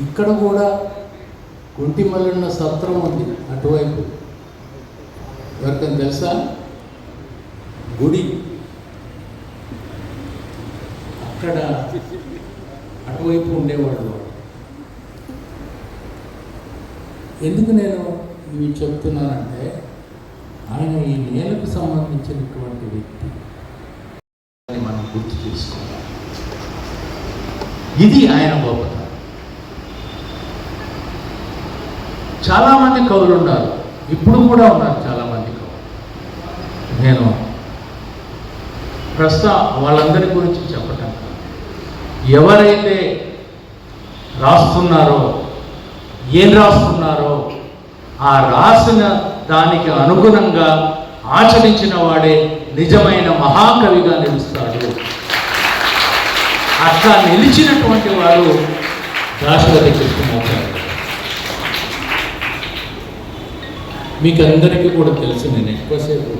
ఇక్కడ కూడా గుంటిమల్లన్న సత్రం ఉంది అటువైపు. ఎవరికైనా తెలుసా? గుడి. అక్కడ అటువైపు ఉండేవాడు ఎందుకు నేను ఇవి చెప్తున్నానంటే ఆయన ఈ నేలకు సంబంధించినటువంటి వ్యక్తి. అని మనం గుర్తు చేసుకోవాలి. ఇది ఆయన గొప్పతనం. చాలామంది కవులు ఉన్నారు. ఇప్పుడు కూడా ఉన్నారు చాలామంది కవులు. నేను ప్రస్తుతం వాళ్ళందరి గురించి చెప్పటం ఎవరైతే రాస్తున్నారో ఏం రాస్తున్నారో ఆ రాసిన దానికి అనుగుణంగా ఆచరించిన వాడే నిజమైన మహాకవిగా నిలుస్తాడు. అట్లా నిలిచినటువంటి వాడు దాశరథి కృష్ణమాచార్య మీకు అందరికీ కూడా తెలుసు నేను ఎక్కువసేపు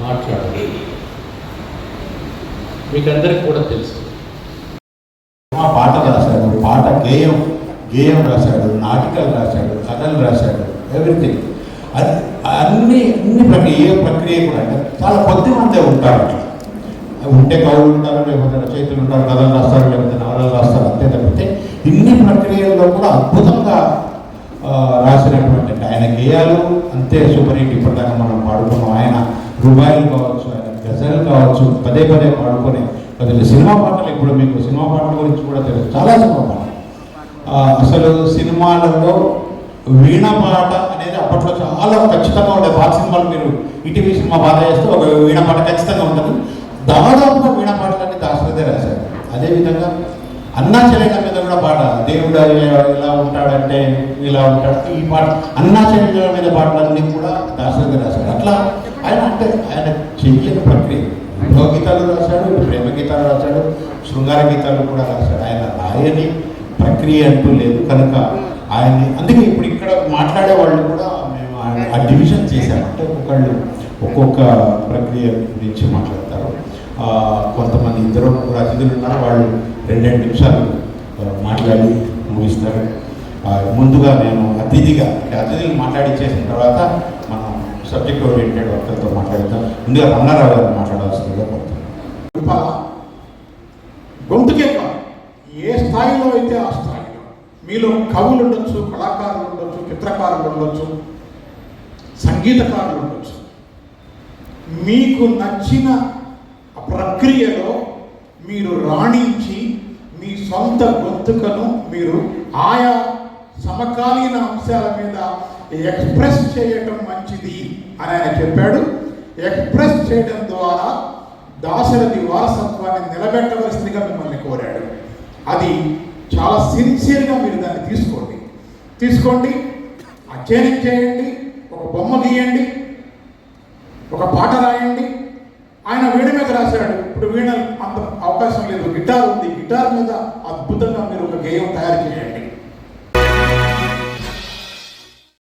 మాట్లాడాలి మీకు అందరికీ కూడా తెలుసు. మా పాట రాశాడు పాట గేయం గేయం రాశాడు నాటికలు రాశాడు కథలు రాశాడు ఎవ్రీథింగ్ అది అన్ని అన్ని ప్రక్రియ ఏ ప్రక్రియ కూడా అంటే చాలా కొద్ది మందే ఉంటారు. ఉంటే కవులు ఉంటారు లేకపోతే రచయితలు ఉంటారు కథలు రాస్తారు లేకపోతే నవలలు రాస్తారు అంతే తప్పితే ఇన్ని ప్రక్రియల్లో కూడా అద్భుతంగా రాసినటువంటి ఆయన గేయాలు అంతే సూపర్ హిట్ ఇప్పటిదాకా మనం పాడుకున్నాం. ఆయన రుబాయిలు కావచ్చు ఆయన గజల్ కావచ్చు పదే పదే పాడుకొని పది సినిమా పాటలు ఇప్పుడు మీకు సినిమా పాటల గురించి కూడా తెలుసు. చాలా సినిమా పాటలు. అసలు సినిమాలలో వీణ పాట అనేది అప్పట్లో చాలా ఖచ్చితంగా ఉండే పాత సినిమాలు మీరు ఇటీవీ సినిమా బాధ చేస్తే ఒక వీణ పాట ఖచ్చితంగా ఉంటుంది. దాదాపుగా వీణ పాటలన్నీ దాశరథే రాశారు అదేవిధంగా అన్నా చెల్లెల మీద కూడా పాట దేవుడు ఇలా ఉంటాడంటే ఇలా ఉంటాడు. ఈ పాట అన్నా చెల్లెల మీద పాటలన్నీ కూడా దాశరథి రాశాడు. అట్లా ఆయన అంటే ఆయన చెయ్యని ప్రక్రియ. విప్లవ గీతాలు రాశాడు ప్రేమ గీతాలు రాశాడు శృంగార గీతాలు కూడా రాశాడు. ఆయన రాయని ప్రక్రియ అంటూ లేదు. కనుక ఆయన్ని అందుకే ఇప్పుడు ఇక్కడ మాట్లాడే వాళ్ళు కూడా మేము ఆ- డివిజన్ చేశాము. అంటే ఒక్కొక్కళ్ళు ఒక్కొక్క ప్రక్రియ గురించి మాట్లాడతారు. కొంతమంది ఇద్దరు కూడా అతిథులు ఉన్నారు వాళ్ళు రెండు రెండు నిమిషాలు మాట్లాడి ముగిస్తారు. ముందుగా నేను అతిథిగా అతిథులు మాట్లాడిచ్చేసిన తర్వాత మనం సబ్జెక్ట్ ఓరియంటెడ్ వర్కర్తో మాట్లాడతాం. ముందుగా రంగారావు గారు మాట్లాడాల్సిందిగా కోరుతున్నాను. రూపాల గొంతుకే ఏ స్థాయిలో అయితే ఆ స్థాయిలో మీలో కవులు ఉండొచ్చు కళాకారులు ఉండొచ్చు చిత్రకారులు ఉండొచ్చు సంగీతకారులు ఉండొచ్చు. మీకు నచ్చిన ప్రక్రియలో మీరు రాణించి మీ సొంత గొంతుకను మీరు ఆయా సమకాలీన అంశాల మీద ఎక్స్ప్రెస్ చేయటం మంచిది అని ఆయన చెప్పాడు. ఎక్స్ప్రెస్ చేయడం ద్వారా దాశరథి వారసత్వాన్ని నిలబెట్టవలసిందిగా మిమ్మల్ని కోరాడు. అది చాలా సిన్సియర్గా మీరు దాన్ని తీసుకోండి. తీసుకోండి అధ్యయనం చేయండి ఒక బొమ్మ గీయండి ఒక పాట రాయండి వీణ మీద రాశాడు. ఇప్పుడు వీణ అంత అవకాశం లేదు. గిటార్ ఉంది. గిటార్ మీద అద్భుతంగా మీరు ఒక గేయం తయారు చేయండి.